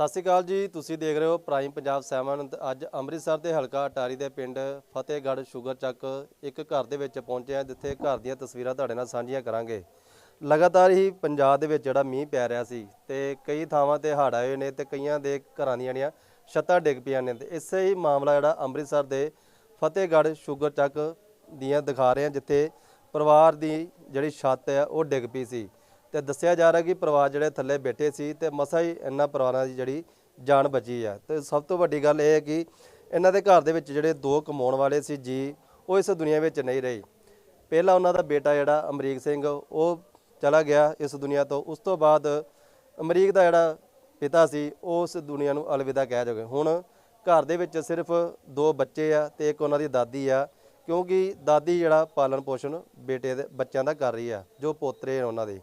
ਸਤਿ ਸ਼੍ਰੀ ਅਕਾਲ ਜੀ, ਤੁਸੀਂ ਦੇਖ ਰਹੇ ਹੋ ਪ੍ਰਾਈਮ ਪੰਜਾਬ 7 ਅੱਜ ਅੰਮ੍ਰਿਤਸਰ ਦੇ ਹਲਕਾ ਅਟਾਰੀ ਦੇ ਪਿੰਡ ਫਤਿਹਗੜ੍ਹ ਸ਼ੂਗਰ ਚੱਕ ਇੱਕ ਘਰ ਦੇ ਵਿੱਚ ਪਹੁੰਚੇ ਹਾਂ, ਜਿੱਥੇ ਘਰ ਦੀਆਂ ਤਸਵੀਰਾਂ ਤੁਹਾਡੇ ਨਾਲ ਸਾਂਝੀਆਂ ਕਰਾਂਗੇ। ਲਗਾਤਾਰ ਹੀ ਪੰਜਾਬ ਦੇ ਵਿੱਚ ਜਿਹੜਾ ਮੀਂਹ ਪੈ ਰਿਹਾ ਸੀ ਤੇ ਕਈ ਥਾਵਾਂ ਤੇ ਹੜ੍ਹ ਆਏ ਨੇ ਤੇ ਕਈਆਂ ਦੇ ਘਰਾਂ ਦੀਆਂ ਜਿਹੜੀਆਂ ਛੱਤਾਂ ਡਿੱਗ ਪਈਆਂ ਨੇ ਤੇ ਇਸੇ ਹੀ ਮਾਮਲਾ ਜਿਹੜਾ ਅੰਮ੍ਰਿਤਸਰ ਦੇ ਫਤਿਹਗੜ੍ਹ ਸ਼ੂਗਰ ਚੱਕ ਦੀਆਂ ਦਿਖਾ ਰਹੇ ਹਾਂ, ਜਿੱਥੇ ਪਰਿਵਾਰ ਦੀ ਜਿਹੜੀ ਛੱਤ ਹੈ, ਉਹ ਡਿੱਗ ਪਈ ਸੀ। ਤੇ ਦੱਸਿਆ ਜਾ ਰਿਹਾ ਕਿ ਪਰਿਵਾਰ ਜਿਹੜੇ ਥੱਲੇ ਬੈਠੇ ਸੀ ਤੇ ਮਸਾ ਹੀ ਇਹਨਾਂ ਪਰਿਵਾਰਾਂ ਦੀ ਜਿਹੜੀ ਜਾਨ ਬਚੀ ਹੈ ਤੇ ਸਭ ਤੋਂ ਵੱਡੀ ਗੱਲ ਇਹ ਹੈ ਕਿ ਇਹਨਾਂ ਦੇ ਘਰ ਦੇ ਵਿੱਚ ਜਿਹੜੇ ਦੋ ਕਮਾਉਣ ਵਾਲੇ ਸੀ ਜੀ, ਉਹ ਇਸ ਦੁਨੀਆ ਵਿੱਚ ਨਹੀਂ ਰਹੇ। ਪਹਿਲਾਂ ਉਹਨਾਂ ਦਾ ਬੇਟਾ ਜਿਹੜਾ ਅਮਰੀਕ ਸਿੰਘ, ਉਹ ਚਲਾ ਗਿਆ ਇਸ ਦੁਨੀਆ ਤੋਂ। ਉਸ ਤੋਂ ਬਾਅਦ ਅਮਰੀਕ ਦਾ ਜਿਹੜਾ ਪਿਤਾ ਸੀ, ਉਹ ਉਸ ਦੁਨੀਆ ਨੂੰ ਅਲਵਿਦਾ ਕਹਿ ਚੁੱਕੇ ਹੁਣ ਘਰ ਦੇ ਵਿੱਚ ਸਿਰਫ ਦੋ ਬੱਚੇ ਆ ਤੇ ਇੱਕ ਉਹਨਾਂ ਦੀ ਦਾਦੀ ਆ, ਕਿਉਂਕਿ ਦਾਦੀ ਜਿਹੜਾ ਪਾਲਣ ਪੋਸ਼ਣ ਬੇਟੇ ਦੇ, ਬੱਚਿਆਂ ਦਾ ਕਰ ਰਹੀ ਆ, ਜੋ ਪੋਤਰੇ ਨੇ ਉਹਨਾਂ ਦੇ।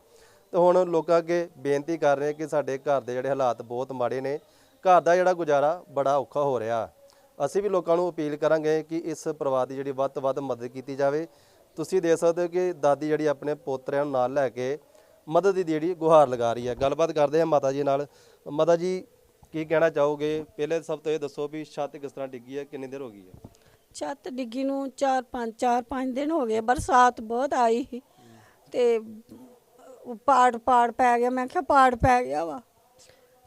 ਤੇ ਹੁਣ ਲੋਕਾਂ ਅੱਗੇ ਬੇਨਤੀ ਕਰ ਰਹੇ ਕਿ ਸਾਡੇ ਘਰ ਦੇ ਜਿਹੜੇ ਹਾਲਾਤ ਬਹੁਤ ਮਾੜੇ ਨੇ। ਘਰ ਦਾ ਜਿਹੜਾ ਗੁਜ਼ਾਰਾ ਬੜਾ ਔਖਾ ਹੋ ਰਿਹਾ। ਅਸੀਂ ਵੀ ਲੋਕਾਂ ਨੂੰ ਅਪੀਲ ਕਰਾਂਗੇ ਕਿ ਇਸ ਪਰਿਵਾਰ ਦੀ ਜਿਹੜੀ ਵੱਧ ਤੋਂ ਵੱਧ ਮਦਦ ਕੀਤੀ ਜਾਵੇ। ਤੁਸੀਂ ਦੇਖ ਸਕਦੇ ਹੋ ਕਿ ਦਾਦੀ ਜਿਹੜੀ ਆਪਣੇ ਪੋਤਰਿਆਂ ਨੂੰ ਨਾਲ ਲੈ ਕੇ ਮਦਦ ਦੀ ਜਿਹੜੀ ਗੁਹਾਰ ਲਗਾ ਰਹੀ ਹੈ। ਗੱਲਬਾਤ ਕਰਦੇ ਹਾਂ ਮਾਤਾ ਜੀ ਨਾਲ। ਮਾਤਾ ਜੀ, ਕੀ ਕਹਿਣਾ ਚਾਹੋਗੇ? ਪਹਿਲੇ ਸਭ ਤੋਂ ਇਹ ਦੱਸੋ ਵੀ ਛੱਤ ਕਿਸ ਤਰ੍ਹਾਂ ਡਿੱਗੀ ਹੈ, ਕਿੰਨੀ ਦੇਰ ਹੋ ਗਈ ਹੈ? ਛੱਤ ਡਿੱਗੀ ਨੂੰ 4 5 4 5 ਦਿਨ ਹੋ ਗਏ, ਬਰਸਾਤ ਬਹੁਤ ਆਈ ਸੀ। ਤੇ ਉਹ ਪਾੜ ਪਾੜ ਪੈ ਗਿਆ। ਮੈਂ ਕਿਹਾ ਪਾੜ ਪੈ ਗਿਆ ਵਾ।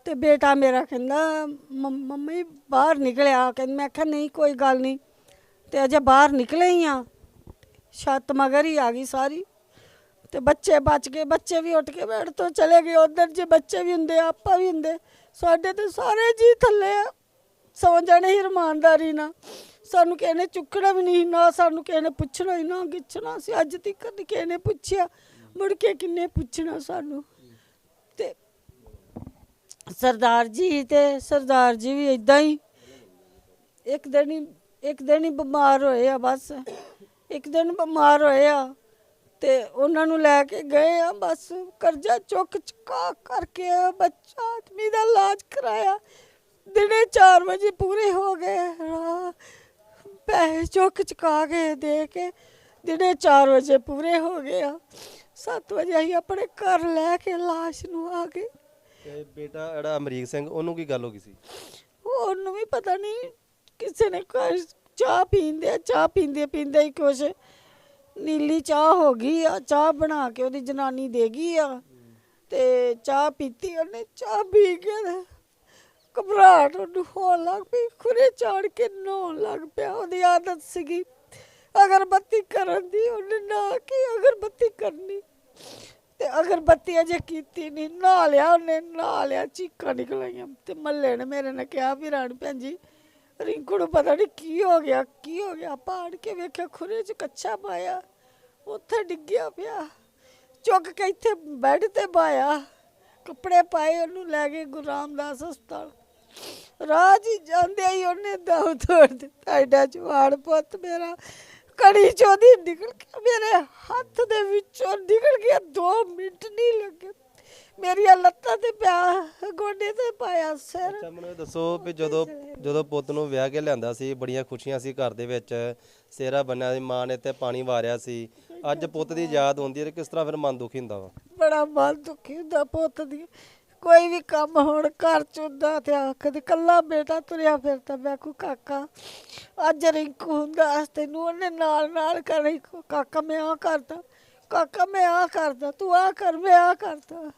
ਤੇ ਬੇਟਾ ਮੇਰਾ ਕਹਿੰਦਾ, ਮੰਮੀ ਬਾਹਰ ਨਿਕਲਿਆ। ਕਹਿੰਦਾ, ਮੈਂ ਕਿਹਾ, ਨਹੀਂ, ਕੋਈ ਗੱਲ ਨਹੀਂ। ਤੇ ਅਜੇ ਬਾਹਰ ਨਿਕਲੇ ਹੀ ਆ। ਛੱਤ ਮਗਰ ਹੀ ਆ ਗਈ ਸਾਰੀ। ਤੇ ਬੱਚੇ ਬਚ ਗਏ। ਬੱਚੇ ਵੀ ਉੱਠ ਕੇ ਬੈਠ ਤੋਂ ਚਲੇ ਗਏ। ਉਧਰ ਜੇ ਬੱਚੇ ਵੀ ਹੁੰਦੇ, ਆਪਾਂ ਵੀ ਹੁੰਦੇ। ਸਾਡੇ ਤੇ ਸਾਰੇ ਜੀ ਥੱਲੇ ਆ। ਸੌ ਜਾਣੇ ਹੀ ਰਮਾਨਦਾਰੀ ਨਾਲ। ਸਾਨੂੰ ਕਿਸੇ ਨੇ ਚੁੱਕਣਾ ਵੀ ਨਹੀਂ ਨਾ ਸਾਨੂੰ ਕਿਸੇ ਨੇ ਪੁੱਛਣਾ ਹੀ ਨਾ ਗਿੱਛਣਾ ਸੀ। ਅੱਜ ਤੱਕ ਕਿਸੇ ਨੇ ਪੁੱਛਿਆ। ਮੁੜ ਕੇ ਕਿੰਨੇ ਪੁੱਛਣਾ ਸਾਨੂੰ। ਤੇ ਸਰਦਾਰ ਜੀ ਤੇ ਸਰਦਾਰ ਜੀ ਵੀ ਇਦਾਂ ਹੀ। ਇੱਕ ਦਿਨ ਹੀ, ਇੱਕ ਦਿਨ ਹੀ ਬਿਮਾਰ ਹੋਏ ਆ ਬਸ। ਇੱਕ ਦਿਨ ਬਿਮਾਰ ਹੋਏ ਆ ਤੇ ਉਹਨਾਂ ਨੂੰ ਲੈ ਕੇ ਗਏ ਆ ਬਸ। ਕਰਜ਼ਾ ਚੁੱਕ ਚੁਕਾ ਕਰਕੇ ਆ ਬੱਚਾ, ਆਦਮੀ ਦਾ ਇਲਾਜ ਕਰਾਇਆ। ਦਿਨੇ 4 ਵਜੇ ਪੂਰੇ ਹੋ ਗਏ ਰਾ- ਪੈਸੇ ਚੁੱਕ ਚੁਕਾ ਕੇ ਦੇ ਕੇ ਦਿਨੇ 4 ਵਜੇ ਪੂਰੇ ਹੋ ਗਏ ਆ। 7 ਵਜੇ ਅਸੀਂ ਆਪਣੇ ਘਰ ਲੈ ਕੇ ਲਾਸ਼ ਨੂੰ ਆ ਗਏ। ਤੇ ਬੇਟਾ ਜਿਹੜਾ ਅਮਰੀਕ ਸਿੰਘ ਉਹਨੂੰ ਕੀ ਗੱਲ ਹੋ ਗਈ ਸੀ? ਉਹਨੂੰ ਵੀ ਪਤਾ ਨਹੀਂ ਕਿਸੇ ਨੇ ਘਰ ਚਾਹ ਪੀਂਦੇ ਆ ਚਾਹ ਪੀਂਦੇ ਪੀਂਦੇ ਹੀ ਕੁਛ ਨੀਲੀ ਚਾਹ ਹੋ ਗਈ ਆ ਚਾਹ ਬਣਾ ਕੇ ਉਹਦੀ ਜਨਾਨੀ ਦੇ ਗਈ ਆ ਤੇ ਚਾਹ ਪੀਤੀ ਉਹਨੇ ਚਾਹ ਪੀ ਕੇ ਤੇ ਘਬਰਾਹਟ ਉਹਨੂੰ ਹੋਣ ਲੱਗ ਪਈ ਖੁਰੇ ਚਾੜ ਕੇ ਨਹਾਉਣ ਲੱਗ ਪਿਆ ਉਹਦੀ ਆਦਤ ਸੀਗੀ ਅਗਰਬੱਤੀ ਕਰਨ ਦੀ ਉਹਨੇ ਨਾ ਕੀ ਅਗਰਬੱਤੀ ਕਰਨੀ। ਤੇ ਅਗਰਬੱਤੀ ਅਜੇ ਕੀਤੀ ਨਹੀਂ ਨਹਾ ਲਿਆ ਉਹਨੇ, ਨਹਾ ਲਿਆ, ਚੀਕਾਂ ਨਿਕਲ ਤੇ ਮੱਲੇ ਨੇ ਮੇਰੇ ਨੇ ਕਿਹਾ ਵੀ ਰਾਣੀ ਭੈਣ ਜੀ, ਰਿੰਕੂ ਨੂੰ ਪਤਾ ਨਹੀਂ ਕੀ ਹੋ ਗਿਆ, ਕੀ ਹੋ ਗਿਆ ਪਾੜ ਕੇ ਵੇਖਿਆ ਖੁਰੇ 'ਚ ਕੱਚਾ ਪਾਇਆ, ਉੱਥੇ ਡਿੱਗਿਆ ਪਿਆ, ਚੁੱਕ ਕੇ ਇੱਥੇ ਬੈੱਡ ਤੇ ਪਾਇਆ, ਕੱਪੜੇ ਪਾਏ ਉਹਨੂੰ ਲੈ ਗਏ ਗੁਰੂ ਰਾਮਦਾਸ ਹਸਪਤਾਲ। ਰਾਜ ਹੀ ਜਾਂਦੇ ਹੀ ਉਹਨੇ ਦਮ ਤੋੜ ਦਿੱਤਾ, ਐਡਾ ਜਵਾਨ ਪੁੱਤ ਮੇਰਾ। ਕੜੀ ਚੋਦੀ ਨਿਕਲ ਕੇ ਮੇਰੇ ਹੱਥ ਦੇ ਵਿੱਚੋਂ ਨਿਕਲ ਗਿਆ 2 ਮਿੰਟ ਨਹੀਂ ਲੱਗੇ। ਮੇਰੀਆਂ ਲੱਤਾਂ ਤੇ ਪਿਆ ਗੋਡੇ ਤੇ ਪਾਇਆ ਸਿਰ। ਅੱਛਾ ਮੈਨੂੰ ਇਹ ਦੱਸੋ ਵੀ ਜਦੋਂ ਜਦੋਂ ਪੁੱਤ ਨੂੰ ਵਿਆਹ ਕੇ ਲਿਆਂਦਾ ਸੀ ਬੜੀਆਂ ਖੁਸ਼ੀਆਂ ਸੀ ਘਰ ਦੇ ਵਿੱਚ। ਸਿਹਰਾ ਬੰਨਿਆ ਸੀ ਮਾਂ ਨੇ ਤੇ ਪਾਣੀ ਵਾਰਿਆ ਸੀ। ਅੱਜ ਪੁੱਤ ਦੀ ਯਾਦ ਆਉਂਦੀ ਹੈ ਤੇ ਕਿਸ ਤਰ੍ਹਾਂ ਫਿਰ ਮਨ ਦੁਖੀ ਹੁੰਦਾ ਵਾ? ਬੜਾ ਮਨ ਦੁਖੀ ਹੁੰਦਾ ਪੁੱਤ ਦੀ। ਕੋਈ ਵੀ ਕੰਮ ਹੁਣ, ਘਰ ਚ ਹੁੰਦਾ ਤੇ ਆਖਦੇ, ਕੱਲਾ ਬੇਟਾ ਤੁਰਿਆ ਫਿਰਦਾ। ਮੈਂ ਕੋ ਕਾਕਾ, ਅੱਜ ਰਿੰਕੂ ਹੁੰਦਾ ਤੈਨੂੰ ਉਹਨੇ ਨਾਲ ਨਾਲ ਕਰੀ ਕਾਕਾ, ਮੈਂ ਆ ਕਰਦਾ। ਕਾਕਾ, ਮੈਂ ਆ ਕਰਦਾ। ਤੂੰ ਆ ਕਰ, ਮੈਂ ਆ ਕਰਦਾ।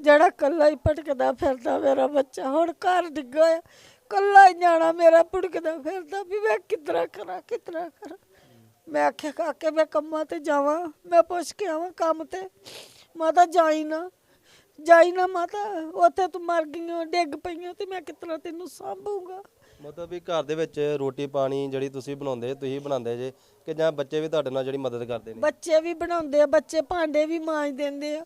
ਜਿਹੜਾ ਕੱਲਾ ਹੀ ਭਟਕਦਾ ਫਿਰਦਾ ਮੇਰਾ ਬੱਚਾ, ਹੁਣ ਘਰ ਡਿੱਗਾ ਹੋਇਆ। ਕੱਲਾ ਹੀ ਜਾਣਾ ਮੇਰਾ ਭਟਕਦਾ ਫਿਰਦਾ ਵੀ ਮੈਂ ਕਿਤਰਾ ਕਰਾਂ ਕਿਤਰਾ ਕਰਾਂ। ਮੈਂ ਆਖਿਆ, ਕਾਕੇ, ਮੈਂ ਕੰਮਾਂ ਤੇ ਜਾਵਾਂ, ਮੈਂ ਪੁੱਛ ਕੇ ਆਵਾਂ ਕੰਮ ਤੇ। ਮਾਤਾ ਜਾਈ ਨਾ। ਜਾਈ ਨਾ ਮਾਤਾ ਉੱਥੇ ਤੂੰ ਮਰ ਗਈਆਂ ਡਿੱਗ ਪਈਆਂ ਤੇ ਮੈਂ ਕਿਤਨਾ ਤੈਨੂੰ ਸਾਂਭੂਗਾ? ਮਤਲਬ ਵੀ ਘਰ ਦੇ ਵਿੱਚ ਰੋਟੀ ਪਾਣੀ ਜਿਹੜੀ ਤੁਸੀਂ ਬਣਾਉਂਦੇ ਤੁਸੀਂ ਬਣਾਉਂਦੇ ਜੇ ਕਿ ਜਾਂ ਬੱਚੇ ਵੀ ਤੁਹਾਡੇ ਨਾਲ ਜਿਹੜੀ ਮਦਦ ਕਰਦੇ ਨੇ? ਬੱਚੇ ਵੀ ਬਣਾਉਂਦੇ ਆ ਬੱਚੇ ਭਾਂਡੇ ਵੀ ਮਾਂਜ ਦਿੰਦੇ ਆ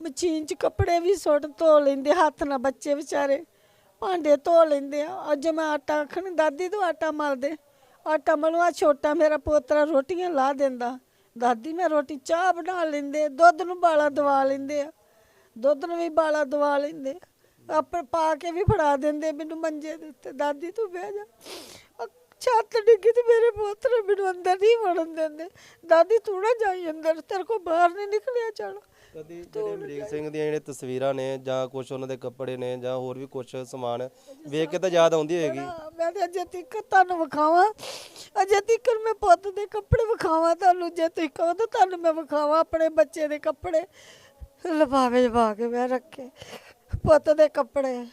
ਮਸ਼ੀਨ 'ਚ ਕੱਪੜੇ ਵੀ ਸੁੱਟ ਧੋ ਲੈਂਦੇ ਹੱਥ ਨਾਲ ਬੱਚੇ ਵਿਚਾਰੇ ਭਾਂਡੇ ਧੋ ਲੈਂਦੇ ਆ। ਅੱਜ ਮੈਂ ਆਟਾ ਆਖਣ ਦਾਦੀ ਤੂੰ ਆਟਾ ਮਲ ਦੇ। ਆਟਾ ਮਲਵਾ ਛੋਟਾ ਮੇਰਾ ਪੋਤਰਾ ਰੋਟੀਆਂ ਲਾ ਦਿੰਦਾ। ਦਾਦੀ ਮੈਂ ਰੋਟੀ ਚਾਹ ਬਣਾ ਲੈਂਦੇ ਦੁੱਧ ਨੂੰ ਬਾਲਾ ਦਵਾ ਲੈਂਦੇ ਆ। ਦੁੱਧ ਨੂੰ ਵੀ ਬਾਲਾ ਦਵਾ ਲੈਂਦੇ ਆ। ਆਪੇ ਪਾ ਕੇ ਵੀ ਫੜਾ ਦਿੰਦੇ ਮੈਨੂੰ ਮੰਜੇ ਦੇ ਉੱਤੇ ਦਾਦੀ ਤੂੰ ਬਹਿ ਜਾ। ਛੱਤ ਡਿੱਗੀ ਤੇ ਮੇਰੇ ਪੁੱਤਰ ਮੈਨੂੰ ਅੰਦਰ ਨਹੀਂ ਵੜਨ ਦਿੰਦੇ। ਦਾਦੀ ਤੂੰ ਨਾ ਜਾਈ ਅੰਦਰ ਤੇਰੇ ਕੋ ਬਾਹਰ ਨਹੀਂ ਨਿਕਲਿਆ ਜਾਣਾ ਕਦੀ ਜਿਹੜੇ ਅਮਰੀਕ ਸਿੰਘ ਦੀਆਂ ਜਿਹੜੇ ਤਸਵੀਰਾਂ ਨੇ ਜਾਂ ਕੁਝ ਉਹਨਾਂ ਦੇ ਕੱਪੜੇ ਨੇ ਜਾਂ ਹੋਰ ਵੀ ਕੁਝ ਸਮਾਨ ਵੇਖ ਕੇ ਤਾਂ ਯਾਦ ਆਉਂਦੀ ਹੋਏਗੀ। ਮੈਂ ਤੇ ਅਜੇ ਤੱਕ ਤੁਹਾਨੂੰ ਵਿਖਾਵਾਂ। ਅਜੇ ਤੱਕ ਮੈਂ ਪੁੱਤ ਦੇ ਕੱਪੜੇ ਵਿਖਾਵਾਂ ਤੁਹਾਨੂੰ ਜੇ ਤੁਸੀਂ ਕਹੋ ਤਾਂ ਤੁਹਾਨੂੰ ਮੈਂ ਵਿਖਾਵਾਂ ਆਪਣੇ ਬੱਚੇ ਦੇ ਕੱਪੜੇ। ਲਫਾਵੇ ਲਵਾ ਕੇ ਮੈਂ ਰੱਖੇ। ਪੁੱਤ ਦੇ ਕੱਪੜੇ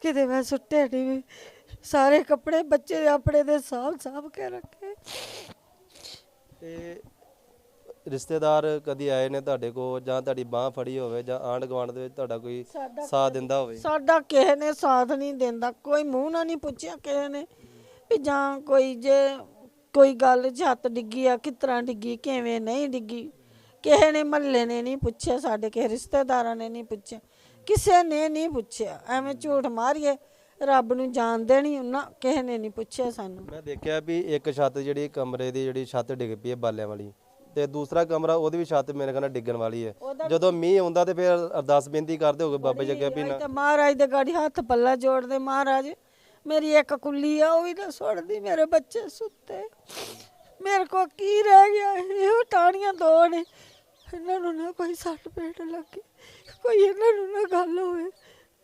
ਕਿਤੇ ਮੈਂ ਸੁੱਟੇ ਨਹੀਂ ਸਾਰੇ ਕੱਪੜੇ ਬੱਚੇ ਦੇ ਆਪਣੇ ਦੇ ਸਾਂਭ ਸਾਂਭ ਕੇ ਰੱਖੇ। ਤੇ ਰਿਸ਼ਤੇਦਾਰ ਕਦੀ ਆਏ ਨੇ ਤੁਹਾਡੇ ਕੋਲ ਜਾਂ ਤੁਹਾਡੀ ਬਾਹ ਫੜੀ ਹੋਵੇ ਜਾਂ ਆਂਢ ਗੁਆਂਢ ਦੇ ਵਿੱਚ ਤੁਹਾਡਾ ਕੋਈ ਸਾਡਾ ਸਾਥ ਦਿੰਦਾ ਹੋਵੇ? ਸਾਡਾ ਕਿਸੇ ਨੇ ਸਾਥ ਨਹੀਂ ਦਿੰਦਾ। ਕੋਈ ਮੂੰਹ ਨਾਲ ਨਹੀਂ ਪੁੱਛਿਆ ਕਿਸੇ ਨੇ ਵੀ ਜਾਂ ਕੋਈ ਜੇ ਕੋਈ ਗੱਲ ਛੱਤ ਡਿੱਗੀ ਆ ਕਿਸ ਤਰ੍ਹਾਂ ਡਿੱਗੀ ਕਿਵੇਂ ਨਹੀਂ ਡਿੱਗੀ। ਕਿਸੇ ਨੇ ਮਹੱਲੇ ਨੇ ਨਹੀਂ ਪੁੱਛਿਆ ਸਾਡੇ ਕਿਸੇ ਰਿਸ਼ਤੇਦਾਰਾਂ ਨੇ ਨਹੀਂ ਪੁੱਛਿਆ ਕਿਸੇ ਨੇ ਨਹੀਂ ਪੁੱਛਿਆ। ਐਵੇਂ ਝੂਠ ਮਾਰੀਏ ਰੱਬ ਨੂੰ ਜਾਣਦੇ ਨਹੀਂ ਉਹਨਾਂ ਕਿਸੇ ਨੇ ਨਹੀਂ ਪੁੱਛਿਆ ਸਾਨੂੰ। ਮੈਂ ਦੇਖਿਆ ਵੀ ਇੱਕ ਛੱਤ ਜਿਹੜੀ ਕਮਰੇ ਦੀ ਜਿਹੜੀ ਛੱਤ ਡਿੱਗ ਪਈ ਹੈ ਬਾਲਿਆਂ ਵਾਲੀ ਤੇ ਦੂਸਰਾ ਕਮਰਾ ਉਹਦੀ ਵੀ ਛੱਤ ਮੇਰੇ ਕਹਿੰਦਾ ਡਿੱਗਣ ਵਾਲੀ ਹੈ। ਜਦੋਂ ਮੀਂਹ ਆਉਂਦਾ ਤੇ ਫਿਰ ਅਰਦਾਸ ਬੇਨਤੀ ਕਰਦੇ ਹੋਗੇ ਬਾਬਾ ਜੀ ਅੱਗੇ ਵੀ ਨਾ। ਤੇ ਮਹਾਰਾਜ ਦੇ ਗਾੜੀ ਹੱਥ ਪੱਲਾ ਜੋੜਦੇ ਮਹਾਰਾਜ ਮੇਰੀ ਇੱਕ ਕੁੱਲੀ ਆ ਉਹ ਵੀ ਨਾ ਸੁੱਟਦੀ ਮੇਰੇ ਬੱਚੇ ਸੁੱਤੇ। ਮੇਰੇ ਕੋ ਕੀ ਰਹਿ ਗਿਆ ਇਹੋ ਟਾਣੀਆਂ ਦੋ ਨੇ। ਇਹਨਾਂ ਨੂੰ ਨਾ ਕੋਈ ਸੱਟ ਪੇਟ ਲੱਗੇ ਕੋਈ ਇਹਨਾਂ ਨੂੰ ਨਾ ਗੱਲ ਹੋਵੇ।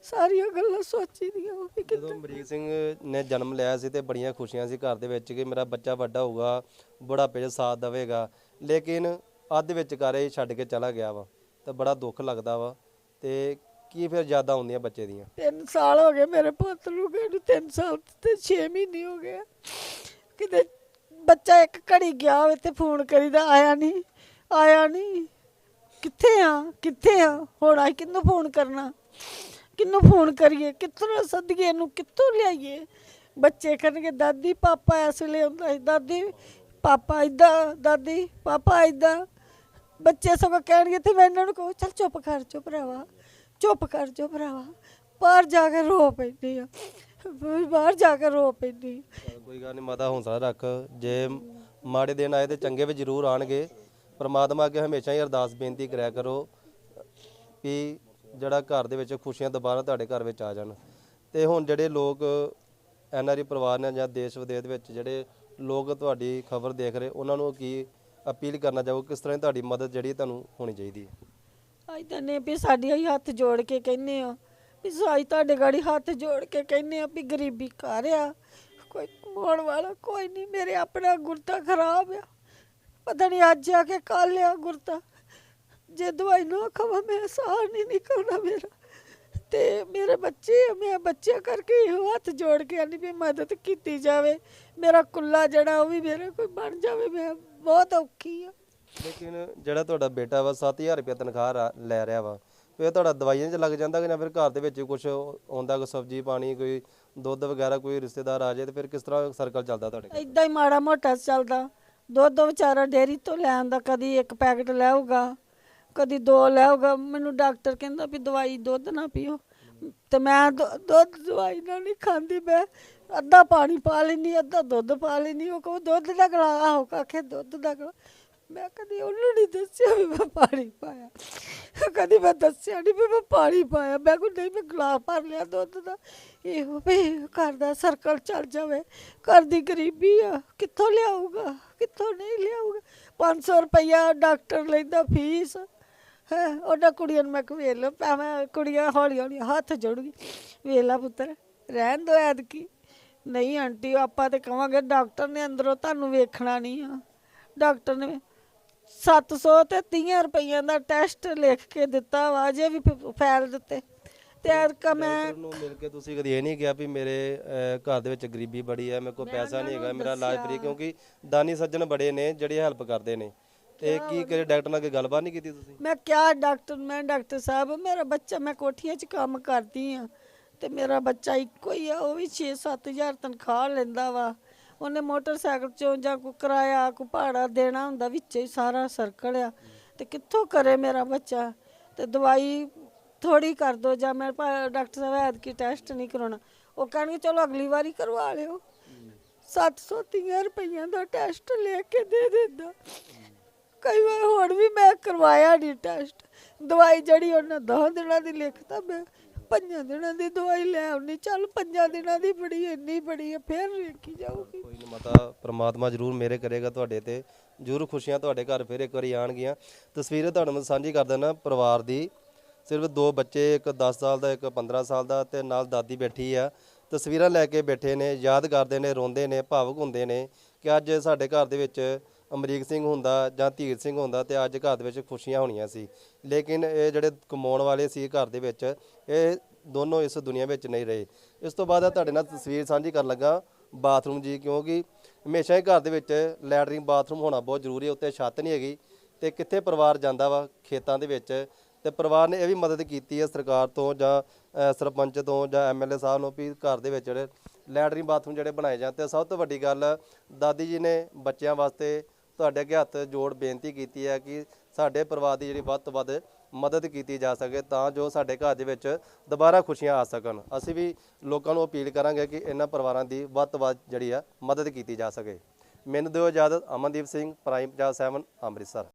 ਸਾਰੀਆਂ ਗੱਲਾਂ ਸੋਚੀ ਦੀਆਂ ਉਹ ਵੀ ਜਦੋਂ ਅਮਰੀਕ ਸਿੰਘ ਨੇ ਜਨਮ ਲਿਆ ਸੀ ਤੇ ਬੜੀਆਂ ਖੁਸ਼ੀਆਂ ਸੀ ਘਰ ਦੇ ਵਿੱਚ ਕਿ ਮੇਰਾ ਬੱਚਾ ਵੱਡਾ ਹੋਊਗਾ ਬੁਢਾਪੇ 'ਚ ਸਾਥ ਦੇਵੇਗਾ। ਲੇਕਿਨ ਅੱਧ ਵਿੱਚ ਕਾਰੇ ਛੱਡ ਕੇ ਚਲਾ ਗਿਆ ਵਾ ਤਾਂ ਬੜਾ ਦੁੱਖ ਲੱਗਦਾ ਵਾ ਤੇ ਕੀ ਫਿਰ ਯਾਦਾਂ ਆਉਂਦੀਆਂ ਬੱਚੇ ਦੀਆਂ? ਤਿੰਨ ਸਾਲ ਹੋ ਗਏ ਮੇਰੇ ਪੁੱਤ ਨੂੰ ਗਏ ਨੂੰ ਤਿੰਨ ਸਾਲ ਤੇ 6 ਮਹੀਨੇ ਹੋ ਗਏ। ਕਿਤੇ ਬੱਚਾ ਇੱਕ ਘੜੀ ਗਿਆ ਹੋਵੇ ਤੇ ਫੋਨ ਕਰੀਦਾ ਆਇਆ ਨਹੀਂ ਆਇਆ ਨਹੀਂ। ਕਿੱਥੇ ਆ? ਕਿੱਥੇ ਆ? ਹੁਣ ਆ ਕਿਹਨੂੰ ਫੋਨ ਕਰਨਾ? ਕਿਹਨੂੰ ਫੋਨ ਕਰੀਏ? ਕਿੱਥੋਂ ਸੱਦੀਏ ਇਹਨੂੰ? ਕਿੱਥੋਂ ਲਿਆਈਏ? ਬੱਚੇ ਕਰਨਗੇ ਦਾਦੀ, ਪਾਪਾ ਇਸ ਵੇਲੇ ਹੁੰਦਾ ਸੀ। ਦਾਦੀ, ਪਾਪਾ ਇਦਾਂ, ਦਾਦੀ, ਪਾਪਾ ਇਦਾਂ। ਬੱਚੇ ਸਗੋਂ ਕਹਿਣਗੇ ਤੇ ਮੈਂ ਇਹਨਾਂ ਨੂੰ ਕਹੋ, ਚੱਲ ਚੁੱਪ ਕਰ, ਚੁੱਪ ਭਰਾਵਾ ਚੁੱਪ ਕਰ ਜੋ ਭਰਾਵਾ ਬਾਹਰ ਜਾ ਕੇ ਰੋ ਪੈਂਦੀ ਆ। ਬਾਹਰ ਜਾ ਕੇ ਰੋ ਪੈਂਦੀ ਕੋਈ ਗੱਲ ਨਹੀਂ ਮਾਤਾ ਹੌਸਲਾ ਰੱਖ। ਜੇ ਮਾੜੇ ਦਿਨ ਆਏ ਤੇ ਚੰਗੇ ਵੀ ਜ਼ਰੂਰ ਆਣਗੇ। ਪਰਮਾਤਮਾ ਅੱਗੇ ਹਮੇਸ਼ਾ ਹੀ ਅਰਦਾਸ ਬੇਨਤੀ ਕਰਿਆ ਕਰੋ ਕਿ ਜਿਹੜਾ ਘਰ ਦੇ ਵਿੱਚ ਖੁਸ਼ੀਆਂ ਦੁਬਾਰਾ ਤੁਹਾਡੇ ਘਰ ਵਿੱਚ ਆ ਜਾਣ। ਤੇ ਹੁਣ ਜਿਹੜੇ ਲੋਕ ਐਨਆਰਈ ਪਰਿਵਾਰ ਨੇ ਜਾਂ ਦੇਸ਼ ਵਿਦੇਸ਼ ਦੇ ਵਿੱਚ ਜਿਹੜੇ ਲੋਕ ਤੁਹਾਡੀ ਖਬਰ ਦੇਖ ਰਹੇ, ਉਹਨਾਂ ਨੂੰ ਕੀ ਅਪੀਲ ਕਰਨਾ ਚਾਹੋ? ਕਿਸ ਤਰ੍ਹਾਂ ਤੁਹਾਡੀ ਮਦਦ ਜਿਹੜੀ ਤੁਹਾਨੂੰ ਹੋਣੀ ਚਾਹੀਦੀ ਹੈ? ਅੱਜ ਤਾਂ ਨੇ ਵੀ ਸਾਡੀ ਹੀ ਹੱਥ ਜੋੜ ਕੇ ਕਹਿੰਨੇ ਆ ਵੀ ਸਾਈ ਤੁਹਾਡੇ ਗਾੜੀ ਹੱਥ ਜੋੜ ਕੇ ਕਹਿੰਨੇ ਆ ਵੀ ਗਰੀਬੀ ਘਰ ਆ, ਕੋਈ ਕਮਾਉਣ ਵਾਲਾ ਕੋਈ ਨਹੀਂ, ਮੇਰੇ ਆਪਣਾ ਗੁਰਤਾ ਖਰਾਬ ਆ। ਪਤਾ ਨਹੀਂ ਅੱਜ ਆ ਕੇ ਕੱਲ ਆ ਗੁਰਤਾ। ਜੇ ਦਵਾਈ ਨਾ ਖਾਵਾਂ ਮੈਂ ਸਾਹ ਨਹੀਂ ਨਿਕਲਣਾ ਮੇਰਾ। ਤੇ ਮੇਰੇ ਬੱਚੇ ਮੈਂ ਬੱਚਿਆਂ ਕਰਕੇ ਇਹੋ ਹੱਥ ਜੋੜ ਕੇ ਆਨੀ ਵੀ ਮਦਦ ਕੀਤੀ ਜਾਵੇ। ਮੇਰਾ ਕੁੱਲਾ ਜਿਹੜਾ ਉਹ ਵੀ ਮੇਰੇ ਕੋਈ ਬਣ ਜਾਵੇ ਮੈਂ ਬਹੁਤ ਔਖੀ ਆ। ਲੇਕਿਨ ਜਿਹੜਾ ਤੁਹਾਡਾ ਬੇਟਾ ਵਾ 7000 ਰੁਪਏ ਤਨਖਾਹ ਰਾ- ਲੈ ਰਿਹਾ ਵਾ ਫਿਰ ਤੁਹਾਡਾ ਦਵਾਈਆਂ 'ਚ ਲੱਗ ਜਾਂਦਾ ਕਿ ਜਾਂ ਫਿਰ ਘਰ ਦੇ ਵਿੱਚ ਕੁਝ ਆਉਂਦਾ ਕੋਈ ਸਬਜ਼ੀ ਪਾਣੀ ਕੋਈ ਦੁੱਧ ਵਗੈਰਾ ਕੋਈ ਰਿਸ਼ਤੇਦਾਰ ਆ ਜਾਏ ਤੇ ਫਿਰ ਕਿਸ ਤਰ੍ਹਾਂ ਸਰਕਲ ਚੱਲਦਾ ਤੁਹਾਡੇ? ਇਦਾਂ ਹੀ ਮਾੜਾ ਮੋਟਾ ਚੱਲਦਾ। ਦੁੱਧ ਵਿਚਾਰਾ ਡੇਰੀ ਤੋਂ ਲੈ ਆਉਂਦਾ, ਕਦੀ ਇੱਕ ਪੈਕਟ ਲੈਊਗਾ, ਕਦੀ ਦੋ ਲੈਊਗਾ। ਮੈਨੂੰ ਡਾਕਟਰ ਕਹਿੰਦਾ ਵੀ ਦਵਾਈ ਦੁੱਧ ਨਾ ਪੀਓ। ਤੇ ਮੈਂ ਦੁ- ਦੁੱਧ ਦਵਾਈ ਨਾਲ ਨਹੀਂ ਖਾਂਦੀ, ਮੈਂ ਅੱਧਾ ਪਾਣੀ ਪਾ ਲੈਂਦੀ, ਅੱਧਾ ਦੁੱਧ ਪਾ ਲੈਂਦੀ। ਉਹ ਕਹੋ ਦੁੱਧ ਦਾ ਗਲਾ ਆਹੋ ਕਾਖੇ ਦੁੱਧ ਦਾ ਗਲਾ ਮੈਂ ਕਦੀ ਉਹਨੂੰ ਨਹੀਂ ਦੱਸਿਆ ਵੀ ਮੈਂ ਪਾਣੀ ਪਾਇਆ। ਕਦੀ ਮੈਂ ਦੱਸਿਆ ਨਹੀਂ ਵੀ ਮੈਂ ਪਾਣੀ ਪਾਇਆ। ਮੈਂ ਕੋਈ ਨਹੀਂ, ਮੈਂ ਗਲਾਸ ਭਰ ਲਿਆ ਦੁੱਧ ਦਾ। ਇਹੋ ਵੀ ਘਰ ਦਾ ਸਰਕਲ ਚੱਲ ਜਾਵੇ। ਘਰ ਦੀ ਗਰੀਬੀ ਆ। ਕਿੱਥੋਂ ਲਿਆਊਗਾ? ਕਿੱਥੋਂ ਨਹੀਂ ਲਿਆਊਗਾ? 500 ਰੁਪਇਆ ਡਾਕਟਰ ਲੈਂਦਾ ਫੀਸ। ਹੈ, ਉਹਨਾਂ ਕੁੜੀਆਂ ਨੂੰ ਮੈਂ ਕਿ ਵੇਖ ਲਓ, ਭਾਵੇਂ ਕੁੜੀਆਂ ਹੌਲੀ ਹੌਲੀ ਹੱਥ ਜੋੜੂਗੀ ਵੇਖ ਲਾ ਪੁੱਤਰ, ਰਹਿਣ ਦੋ ਐਦਕੀ ਨਹੀਂ ਆਂਟੀ, ਆਪਾਂ ਤੇ ਕਵਾਂਗੇ ਡਾਕਟਰ ਨੇ ਅੰਦਰੋਂ ਤੁਹਾਨੂੰ ਵੇਖਣਾ ਨਹੀਂ ਆ। ਡਾਕਟਰ ਨੇ 700 ਤੇ 30 ਰੁਪਈਆਂ ਦਾ ਟੈਸਟ ਲਿਖ ਕੇ ਦਿੱਤਾ ਵਾ ਜੇ ਵੀ ਫਾਈਲ ਦਿੱਤੇ। ਤੇ ਐਦਕਾ ਮੈਂ ਨੂੰ ਮਿਲ ਕੇ ਤੁਸੀਂ ਕਦੀ ਇਹ ਨਹੀਂ ਕਿਹਾ ਵੀ ਮੇਰੇ ਅਹ, ਘਰ ਦੇ ਵਿੱਚ ਗਰੀਬੀ ਬੜੀ ਹੈ ਮੇਰੇ ਕੋਲ ਪੈਸਾ ਨਹੀਂ ਹੈਗਾ ਮੇਰਾ ਇਲਾਜ ਫਰੀ ਕਿਉਂਕਿ ਦਾਨੀ ਸੱਜਣ ਬੜੇ ਨੇ ਜਿਹੜੇ ਹੈਲਪ ਕਰਦੇ ਨੇ। ਤੇ ਕੀ ਕਰੇ ਡਾਕਟਰ ਨਾਲ ਕੋਈ ਗੱਲਬਾਤ ਨਹੀਂ ਕੀਤੀ ਤੁਸੀਂ? ਮੈਂ ਕਿਹਾ ਡਾਕਟਰ ਮੈਂ ਡਾਕਟਰ ਸਾਹਿਬ ਮੇਰਾ ਬੱਚਾ ਮੈਂ ਕੋਠੀਆਂ 'ਚ ਕੰਮ ਕਰਦੀ ਆ। ਤੇ ਮੇਰਾ ਬੱਚਾ ਇੱਕੋ ਹੀ ਆ ਉਹ ਵੀ 6-7000 ਤਨਖਾਹ ਲੈਂਦਾ ਵਾ। ਉਹਨੇ ਮੋਟਰਸਾਈਕਲ 'ਚੋਂ ਜਾਂ ਕੋਈ ਕਿਰਾਇਆ, ਕੋਈ ਭਾੜਾ ਦੇਣਾ ਹੁੰਦਾ, ਵਿੱਚ ਹੀ ਸਾਰਾ ਸਰਕਲ ਆ। ਤੇ ਕਿੱਥੋਂ ਕਰੇ ਮੇਰਾ ਬੱਚਾ? ਤੇ ਦਵਾਈ ਥੋੜੀ ਕਰ ਦੋ, ਜਾਂ ਮੈਂ ਭਾ- ਡਾਕਟਰ ਸਾਹਿਬ ਐਤਕੀ ਟੈਸਟ ਨਹੀਂ ਕਰਾਉਣਾ। ਉਹ ਕਹਿਣਗੇ, ਚਲੋ ਅਗਲੀ ਵਾਰੀ ਕਰਵਾ ਲਿਓ। 730 ਰੁਪਈਆਂ ਦਾ ਟੈਸਟ ਲੈ ਕੇ ਦੇ ਦਿੰਦਾ। ਕਈ ਵਾਰ ਹੋਰ ਵੀ ਮੈਂ ਕਰਵਾਇਆ ਨਹੀਂ ਟੈਸਟ ਦਵਾਈ ਜਿਹੜੀ ਉਹਨਾਂ ਦਸ ਦਿਨਾਂ ਦੀ ਲਿਖਤਾ ਮੈਂ ਪੰਜਾਂ ਦਿਨਾਂ ਦੀ ਦਵਾਈ ਲੈ ਆਉਣੀ। ਚੱਲ ਪੰਜਾਂ ਦਿਨਾਂ ਦੀ ਬੜੀ, ਇੰਨੀ ਬੜੀ ਹੈ ਫਿਰ ਵੇਖੀ ਜਾਊਗੀ। ਕੋਈ ਨਹੀਂ ਮਾਤਾ, ਪ੍ਰਮਾਤਮਾ ਜ਼ਰੂਰ ਮੇਰੇ ਕਰੇਗਾ ਤੁਹਾਡੇ ਤੇ। ਜ਼ਰੂਰ ਖੁਸ਼ੀਆਂ ਤੁਹਾਡੇ ਘਰ ਫਿਰ ਇੱਕ ਵਾਰੀ ਆਣਗੀਆਂ ਤਸਵੀਰ ਤੁਹਾਨੂੰ ਮੈਂ ਸਾਂਝੀ ਕਰ ਦਿੰਦਾ, ਪਰਿਵਾਰ ਦੀ। ਸਿਰਫ ਦੋ ਬੱਚੇ, ਇੱਕ 10 ਸਾਲ ਦਾ, ਇੱਕ 15 ਸਾਲ ਦਾ ਤੇ ਨਾਲ ਦਾਦੀ ਬੈਠੀ ਆ। ਤਸਵੀਰਾਂ ਲੈ ਕੇ ਬੈਠੇ ਨੇ, ਯਾਦ ਕਰਦੇ ਨੇ, ਰੋਂਦੇ ਨੇ, ਭਾਵੁਕ ਹੁੰਦੇ ਨੇ ਕਿ ਅੱਜ ਸਾਡੇ ਘਰ ਦੇ ਵਿੱਚ ਅਮਰੀਕ ਸਿੰਘ ਹੁੰਦਾ ਜਾਂ ਧੀਰ ਸਿੰਘ ਹੁੰਦਾ ਤੇ ਅੱਜ ਘਰ ਦੇ ਵਿੱਚ ਖੁਸ਼ੀਆਂ ਹੋਣੀਆਂ ਸੀ। ਲੇਕਿਨ ਇਹ ਜਿਹੜੇ ਕਮਾਉਣ ਵਾਲੇ ਸੀ ਘਰ ਦੇ ਵਿੱਚ, ਇਹ ਦੋਨੋਂ ਇਸ ਦੁਨੀਆ ਵਿੱਚ ਨਹੀਂ ਰਹੇ। ਇਸ ਤੋਂ ਬਾਅਦ ਤੁਹਾਡੇ ਨਾਲ ਤਸਵੀਰ ਸਾਂਝੀ ਕਰਨ ਲੱਗਾ ਬਾਥਰੂਮ ਜੀ, ਕਿਉਂਕਿ ਹਮੇਸ਼ਾ ਹੀ ਘਰ ਦੇ ਵਿੱਚ ਲੈਟਰਿੰਗ ਬਾਥਰੂਮ ਹੋਣਾ ਬਹੁਤ ਜ਼ਰੂਰੀ ਹੈ, ਉੱਤੇ ਛੱਤ ਨਹੀਂ ਹੈਗੀ ਤੇ ਕਿੱਥੇ ਪਰਿਵਾਰ ਜਾਂਦਾ ਵਾ ਖੇਤਾਂ ਦੇ ਵਿੱਚ ਤੇ ਪਰਿਵਾਰ ਨੇ ਇਹ ਵੀ ਮਦਦ ਕੀਤੀ ਹੈ ਸਰਕਾਰ ਤੋਂ ਜਾਂ ਸਰਪੰਚ ਤੋਂ ਜਾਂ ਐਮਐਲਏ ਸਾਹਿਬ ਨੂੰ ਵੀ ਘਰ ਦੇ ਵਿੱਚ ਜਿਹੜੇ ਲੈਟਰਿੰਗ ਬਾਥਰੂਮ ਜਿਹੜੇ ਬਣਾਏ ਜਾਂਦੇ ਤੇ ਸਭ ਤੋਂ ਵੱਡੀ ਗੱਲ ਦਾਦੀ ਜੀ ਨੇ ਬੱਚਿਆਂ ਵਾਸਤੇ ਤੁਹਾਡੇ ਅੱਗੇ ਹੱਥ ਜੋੜ ਬੇਨਤੀ ਕੀਤੀ ਹੈ ਕਿ ਸਾਡੇ ਪਰਿਵਾਰ ਦੀ ਜਿਹੜੀ ਵੱਧ ਤੋਂ ਵੱਧ ਮਦਦ ਕੀਤੀ ਜਾ ਸਕੇ ਤਾਂ ਜੋ ਸਾਡੇ ਘਰ ਦੇ ਵਿੱਚ ਦੁਬਾਰਾ ਖੁਸ਼ੀਆਂ ਆ ਸਕਣ। ਅਸੀਂ ਵੀ ਲੋਕਾਂ ਨੂੰ ਅਪੀਲ ਕਰਾਂਗੇ ਕਿ ਇਹਨਾਂ ਪਰਿਵਾਰਾਂ ਦੀ ਵੱਧ ਤੋਂ ਵੱਧ ਜਿਹੜੀ ਆ, ਮਦਦ ਕੀਤੀ ਜਾ ਸਕੇ। ਮੈਨੂੰ ਦਿਓ ਇਜਾਜ਼ਤ, ਅਮਨਦੀਪ ਸਿੰਘ, ਪ੍ਰਾਈਮ ਪੰਜਾਬ 7 ਅੰਮ੍ਰਿਤਸਰ।